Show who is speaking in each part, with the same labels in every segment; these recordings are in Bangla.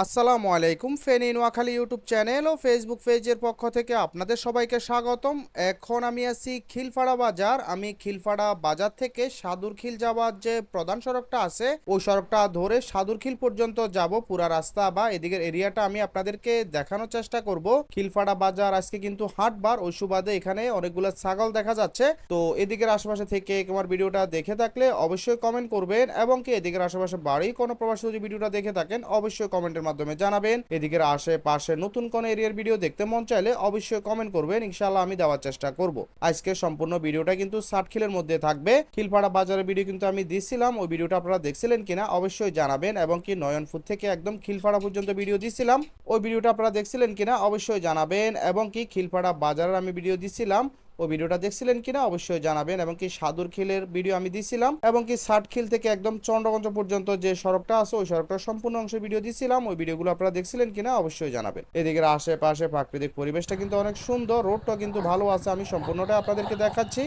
Speaker 1: আসসালামু আলাইকুম, ফেনী নোয়াখালী ইউটিউব চ্যানেল ও ফেসবুক পেজের পক্ষ থেকে আপনাদের সবাইকে স্বাগতম। এখন আমি আছি খিলফাড়া বাজার। আমি খিলফাড়া বাজার থেকে সাদুরখিল যাওয়ার যে প্রধান সড়কটা আছে, ওই সড়কটা ধরে সাদুরখিল পর্যন্ত যাব। পুরা রাস্তা বা এদিকের এরিয়াটা আমি আপনাদেরকে দেখানোর চেষ্টা করব। খিলফাড়া বাজার আজকে কিন্তু হাটবার, ওই সুবাদে এখানে অনেকগুলো ছাগল দেখা যাচ্ছে। তো এদিকের আশেপাশে থেকে আমার ভিডিওটা দেখে থাকলে অবশ্যই কমেন্ট করবেন এবং কি এদিকের আশেপাশে বাড়ি কোনো প্রবাসী যদি ভিডিওটা দেখে থাকেন, অবশ্যই কমেন্টের মাধ্যমে জানাবেন। এদিকের আশেপাশে নতুন কোন এরিয়ার ভিডিও দেখতে মন চাইলে অবশ্যই কমেন্ট করবেন। ইনশাআল্লাহ আমি দেওয়ার চেষ্টা করব। আজকে সম্পূর্ণ ভিডিওটা কিন্তু ষাট খিলের মধ্যে থাকবে। খিলপাড়া বাজারের ভিডিও কিন্তু আমি দিছিলাম। ওই ভিডিওটা আপনারা দেখছিলেন কিনা অবশ্যই জানাবেন এবং কি নয়নপুর থেকে একদম খিলপাড়া পর্যন্ত ভিডিও দিছিলাম। ওই ভিডিওটা আপনারা দেখছিলেন কিনা অবশ্যই জানাবেন এবং কি খিলপাড়া বাজারের আমি ভিডিও দিছিলাম। ওই ভিডিওটা দেখছিলেন কিনা অবশ্যই জানাবেন। এবং কি সাদুর খিলের ভিডিও আমি দিছিলাম এবং কি ষাট খিল থেকে একদম চন্দ্রগঞ্জ পর্যন্ত যে সড়কটা আছে ওই সড়কটার সম্পূর্ণ অংশ ভিডিও দিছিলাম। ওই ভিডিওগুলো আপনারা দেখছিলেন কিনা অবশ্যই জানাবেন। এদিকে আশেপাশে প্রাকৃতিক পরিবেশটা কিন্তু অনেক সুন্দর রোডটা কিন্তু ভালো আছে আমি সম্পূর্ণটা আপনাদেরকে দেখাচ্ছি।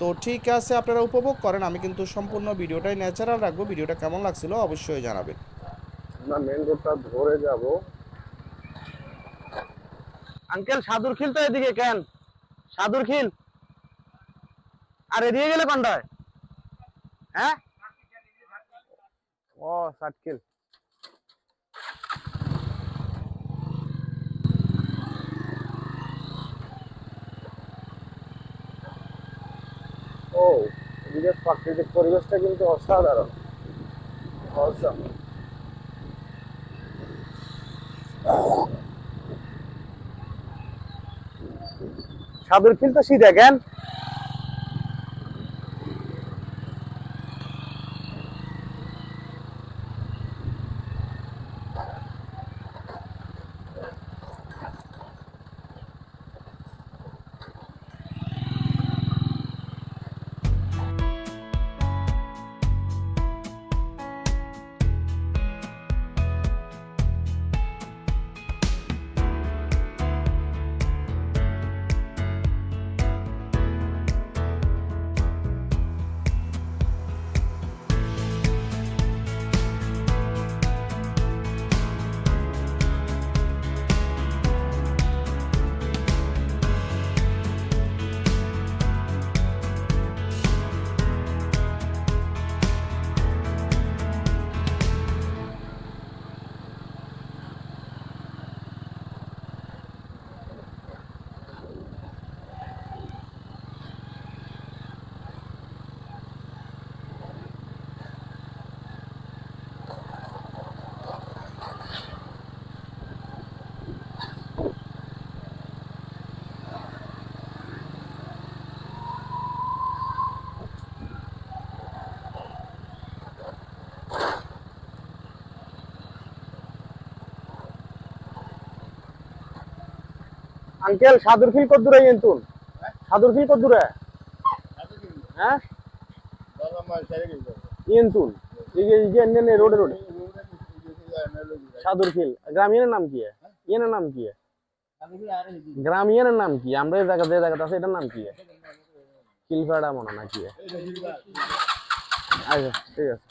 Speaker 1: তো ঠিক আছে আপনারা উপভোগ করেন আমি কিন্তু সম্পূর্ণ ভিডিওটাই ন্যাচারাল রাখব ভিডিওটা কেমন লাগছিল অবশ্যই জানাবেন।
Speaker 2: আমরা মেন রোডটা ধরে যাব। আঙ্কেল সাদুর খিল তো এদিকে কেন? সাদুর খিল। আর এদিকে গেলে কোনটায় হ্যাঁ। ও, ষাট খিল। ও, এদিকে প্রাকৃতিক পরিবেশটা কিন্তু অসাধারণ। অসাম সাদুর খিল তো আঙ্কেল, সাদুর খিল কত দূরে ইন্তুন সাদুর খিল কত দূরে হ্যাঁ? ইন্তুন এই যে এনে রোডে রোডে। সাদুর খিল। গ্রাম ইয়ের নাম কি ইয়ের নাম কি গ্রাম ইয়ের নাম কি? আমরা এই জায়গা যে জায়গাটা আছে, এটার নাম কি খিলফাড়া মনে না কি আচ্ছা ঠিক আছে।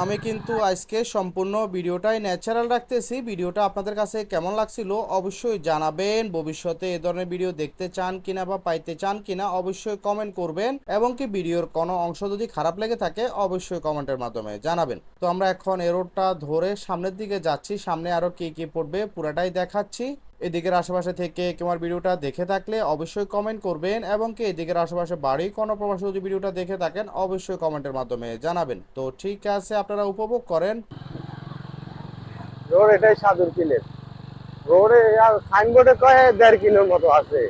Speaker 1: আমি কিন্তু আজকে সম্পূর্ণ ভিডিওটাই ন্যাচারাল রাখতেছি। ভিডিওটা আপনাদের কাছে কেমন লাগছিল অবশ্যই জানাবেন। ভবিষ্যতে এ ধরনের ভিডিও দেখতে চান কিনা বা পাইতে চান কিনা অবশ্যই কমেন্ট করবেন। এবং কি ভিডিওর কোনো অংশ যদি খারাপ লেগে থাকে, অবশ্যই কমেন্টের মাধ্যমে জানাবেন। তো আমরা এখন এ রোডটা ধরে সামনের দিকে যাচ্ছি। সামনে আরও কি কি পড়বে পুরাটাই দেখাচ্ছি। এদিকের আশেপাশে থেকে তোমার ভিডিওটা দেখে থাকলে অবশ্যই কমেন্ট করবেন এবং কি এদিকের আশেপাশে বাড়ি কোনো প্রবাসী যদি ভিডিওটা দেখে থাকেন, অবশ্যই কমেন্টের মাধ্যমে জানাবেন। তো ঠিক আছে, আপনারা উপভোগ করেন।
Speaker 2: রোড এটাই সাদুর কিলের। রোডে আর সাইনবোর্ডে কয়ে দেড় কিলোর মতো আছে।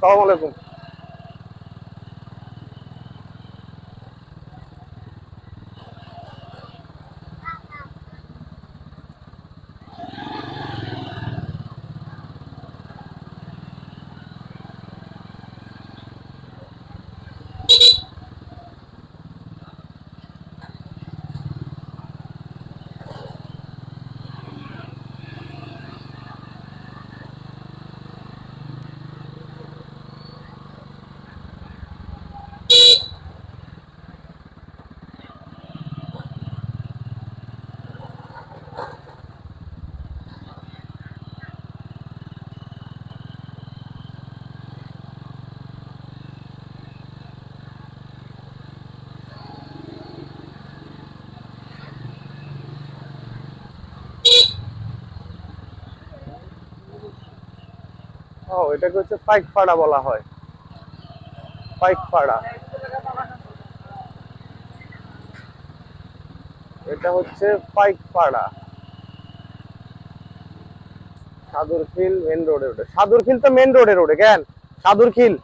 Speaker 2: সালাম ও এটাকে হচ্ছে পাইকপাড়া বলা হয়। পাইকপাড়া এটা হচ্ছে পাইকপাড়া সাদুরখিল মেন রোডে ওঠে। সাদুরখিল তো মেন রোডে রোডে কেন? সাদুরখিল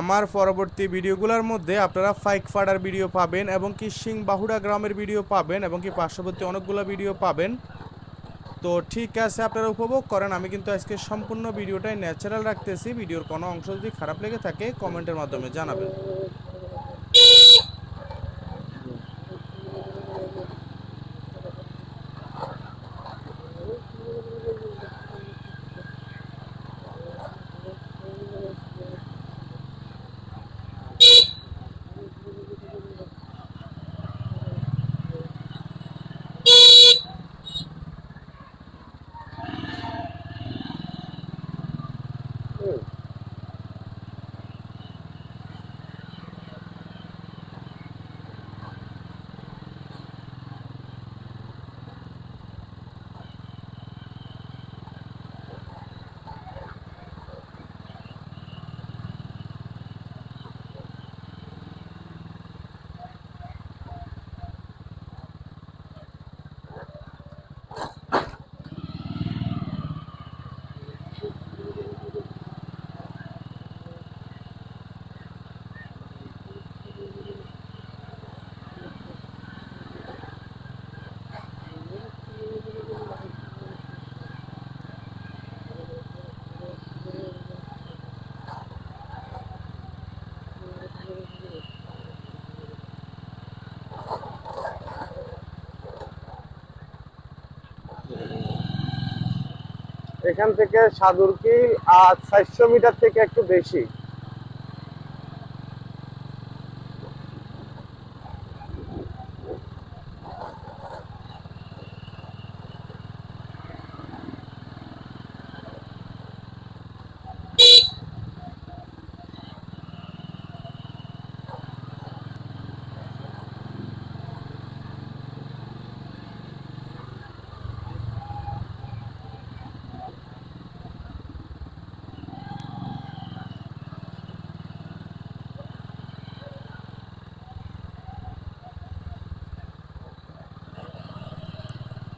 Speaker 1: আমার পরবর্তী ভিডিওগুলোর মধ্যে আপনারা ফাইক ফাড়ার ভিডিও পাবেন এবং কি সিং বাহুড়া গ্রামের ভিডিও পাবেন এবং কি পার্শ্ববর্তী অনেকগুলো ভিডিও পাবেন। তো ঠিক আছে, আপনারা উপভোগ করেন। আমি কিন্তু আজকে সম্পূর্ণ ভিডিওটাই ন্যাচারাল রাখতেছি। ভিডিওর কোনো অংশ যদি খারাপ লেগে থাকে কমেন্টের মাধ্যমে জানাবেন।
Speaker 2: এখান থেকে সাদুরকিল আর চারশো মিটার থেকে একটু বেশি।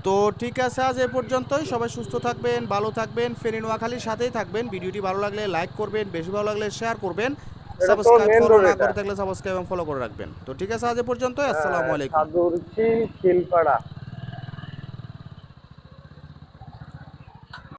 Speaker 1: তো ঠিক আছে আজ এ পর্যন্তই। সবাই সুস্থ থাকবেন ভালো থাকবেন ফেনী নোয়াখালীর সাথেই থাকবেন। ভিডিওটি ভালো লাগলে লাইক করবেন বেশি ভালো লাগলে শেয়ার করবেন। সাবস্ক্রাইব ফলো না করে থাকলে সাবস্ক্রাইব এবং ফলো করে রাখবেন। তো ঠিক আছে আজ এ পর্যন্তই। আসসালামু আলাইকুম।
Speaker 2: খিলপাড়া